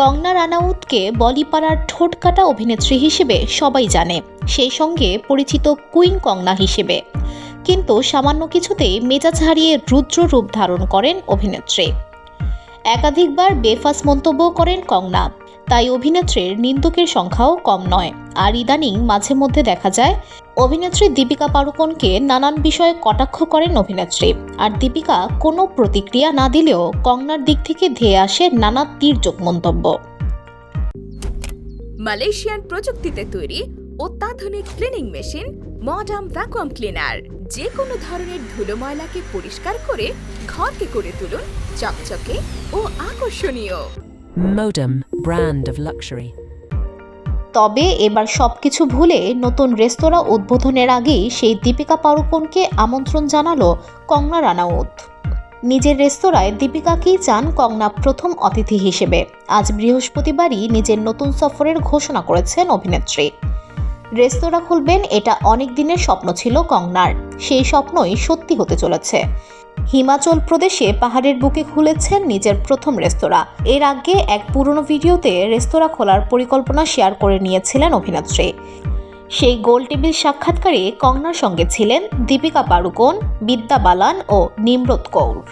কঙ্গনা রানাউতকে বলিপাড়ার ঠোঁটকাটা অভিনেত্রী হিসেবে সবাই জানে। সেই সঙ্গে পরিচিত কুইন কঙ্গনা হিসেবে। কিন্তু সামান্য কিছুতেই মেজাজ হারিয়ে রুদ্র রূপ ধারণ করেন অভিনেত্রী। একাধিকবার বেফাস মন্তব্য করেন কঙ্গনা তাই অভিনেত্রীর নিন্দুকের সংখ্যাও কম নয়। আর ইদানিং মাঝে মধ্যে দেখা যায়, অভিনেত্রী দীপিকা পাড়ুকোনকে নানান বিষয়ে কটাক্ষ করেন অভিনেত্রী। আর দীপিকা কোনো প্রতিক্রিয়া না দিলেও কঙ্গনার দিক থেকে ধেয়ে আসে নানা তীর্যক মন্তব্য। মালয়েশিয়ান প্রযুক্তিতে তৈরি অত্যাধুনিক cleaning machine, modern vacuum cleaner, যে কোনো ধরনের ধুলো ময়লাকে পরিষ্কার করে ঘরকে করে তুলুন, চকচকে ও আকর্ষণীয়। Modem, brand of luxury. তবে এবার সবকিছু ভুলে নতুন রেস্তোরাঁ উদ্বোধনের আগেই সেই দীপিকা পাড়ুকোনকে আমন্ত্রণ জানালো কঙ্গনা রানাউত। নিজের রেস্তোরাঁয় দীপিকাকেই চান কঙ্গনা প্রথম অতিথি হিসেবে। আজ বৃহস্পতিবারই নিজের নতুন সফরের ঘোষণা করেছেন অভিনেত্রী। রেস্তোরাঁ খুলবেন এটা অনেক দিনের স্বপ্ন ছিল কঙ্গনার। সেই স্বপ্নই সত্যি হতে চলেছে। হিমাচল প্রদেশে পাহাড়ের বুকে খুলেছেন নিজের প্রথম রেস্তোরাঁ। এর আগে এক পুরনো ভিডিওতে রেস্তোরাঁ খোলার পরিকল্পনা শেয়ার করে নিয়েছিলেন অভিনেত্রী। সেই গোল টেবিল সাক্ষাৎকারে কঙ্গনার সঙ্গে ছিলেন দীপিকা পাড়ুকোন, বিদ্যা বালান ও নিমরত কৌর।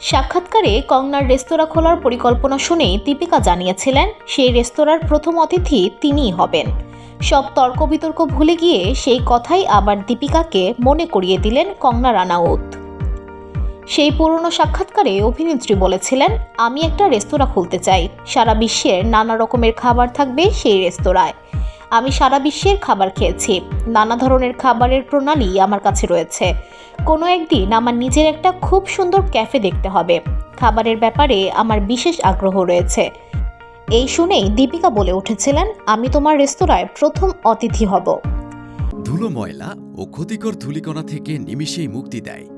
সাক্ষাৎকারে কঙ্গনার রেস্তোরাঁ খোলার পরিকল্পনা শুনেই দীপিকা জানিয়েছিলেন, সেই রেস্তোরাঁর প্রথম অতিথি তিনিই হবেন। সব তর্ক বিতর্ক ভুলে গিয়ে সেই কথাই আবার দীপিকাকে মনে করিয়ে দিলেন কঙ্গনা রানাউত। সেই পুরনো সাক্ষাৎকারে অভিনেত্রী বলেছিলেন, আমি একটা রেস্তোরাঁ খুলতে চাই। সারা বিশ্বের নানা রকমের খাবার থাকবে সেই রেস্তোরাঁয়। আমি সারা বিশ্বের খাবার খেয়েছি। নানা ধরনের খাবারের প্রণালী আমার কাছে রয়েছে। কোনো একদিন আমার নিজের একটা খুব সুন্দর ক্যাফে দেখতে হবে। খাবারের ব্যাপারে আমার বিশেষ আগ্রহ রয়েছে এই শুনেই দীপিকা বলে উঠেছিলেন, আমি তোমার রেস্তোরাঁয় প্রথম অতিথি হব। ধুলো ময়লা ও ক্ষতিকর ধূলিকণা থেকে নিমিষেই মুক্তি দেয়।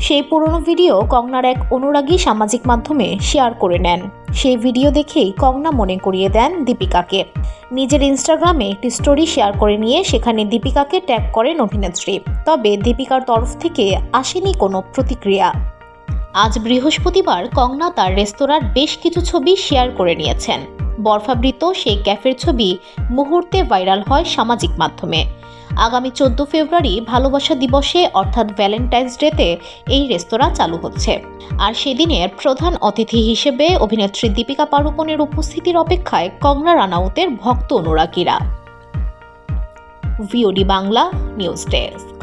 সেই পুরনো ভিডিও কঙ্গনার এক অনুরাগী সামাজিক মাধ্যমে শেয়ার করে নেন। সেই ভিডিও দেখেই কঙ্গনা মনে করিয়ে দেন দীপিকাকে। নিজের ইনস্টাগ্রামে একটি স্টোরি শেয়ার করে নিয়ে সেখানে দীপিকাকে ট্যাগ করেন অভিনেত্রী। তবে দীপিকার তরফ থেকে আসেনি কোনো প্রতিক্রিয়া। আজ বৃহস্পতিবার কঙ্গনা তার রেস্তোরাঁর বেশ কিছু ছবি শেয়ার করে নিয়েছেন। বরফাবৃত সেই ক্যাফের ছবি মুহূর্তে ভাইরাল হয় সামাজিক মাধ্যমে। আগামী চোদ্দ ফেব্রুয়ারি ভালোবাসা দিবসে, অর্থাৎ ভ্যালেন্টাইন্স ডেতে, এই রেস্তোরাঁ চালু হচ্ছে। আর সেদিনের প্রধান অতিথি হিসেবে অভিনেত্রী দীপিকা পাড়ুকোনের উপস্থিতির অপেক্ষায় কঙ্গনা রানাউতের ভক্ত অনুরাগীরা। VOD Bangla news desk